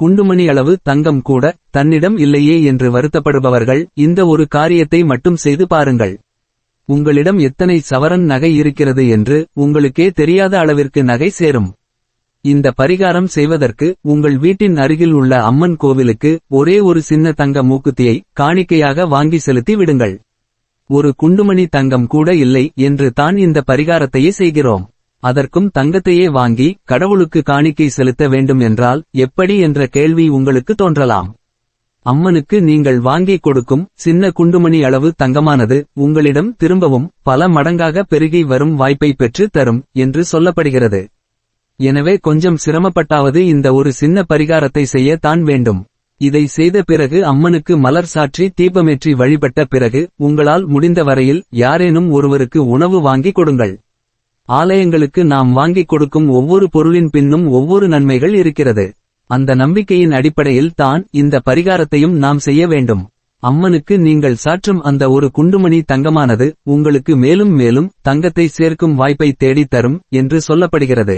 குண்டுமணி அளவு தங்கம் கூட தன்னிடம் இல்லையே என்று வருத்தப்படுபவர்கள் இந்த ஒரு காரியத்தை மட்டும் செய்து பாருங்கள். உங்களிடம் எத்தனை சவரன் நகை இருக்கிறது என்று உங்களுக்கே தெரியாத அளவிற்கு நகை சேரும். இந்த பரிகாரம் செய்வதற்கு உங்கள் வீட்டின் அருகில் உள்ள அம்மன் கோவிலுக்கு ஒரே ஒரு சின்ன தங்க மூக்குத்தியை காணிக்கையாக வாங்கி செலுத்தி விடுங்கள். ஒரு குண்டுமணி தங்கம் கூட இல்லை என்று தான் இந்த பரிகாரத்தையே செய்கிறோம். அதற்கும் தங்கத்தையே வாங்கி கடவுளுக்கு காணிக்கை செலுத்த வேண்டும் என்றால் எப்படி என்ற கேள்வி உங்களுக்கு தோன்றலாம். அம்மனுக்கு நீங்கள் வாங்கிக் கொடுக்கும் சின்ன குண்டுமணி அளவு தங்கமானது உங்களிடம் திரும்பவும் பல மடங்காக பெருகி வரும் வாய்ப்பை பெற்று தரும் என்று சொல்லப்படுகிறது. எனவே கொஞ்சம் சிரமப்பட்டாவது இந்த ஒரு சின்ன பரிகாரத்தை செய்ய தான் வேண்டும். இதை செய்த பிறகு அம்மனுக்கு மலர் சாற்றி தீபமேற்றி வழிபட்ட பிறகு உங்களால் முடிந்த வரையில் யாரேனும் ஒருவருக்கு உணவு வாங்கிக் கொடுங்கள். ஆலயங்களுக்கு நாம் வாங்கிக் கொடுக்கும் ஒவ்வொரு பொருளின் பின்னும் ஒவ்வொரு நன்மைகள் இருக்கிறது. அந்த நம்பிக்கையின் அடிப்படையில் தான் இந்த பரிகாரத்தையும் நாம் செய்ய வேண்டும். அம்மனுக்கு நீங்கள் சாற்றும் அந்த ஒரு குண்டுமணி தங்கமானது உங்களுக்கு மேலும் மேலும் தங்கத்தை சேர்க்கும் வாய்ப்பை தேடித் தரும் என்று சொல்லப்படுகிறது.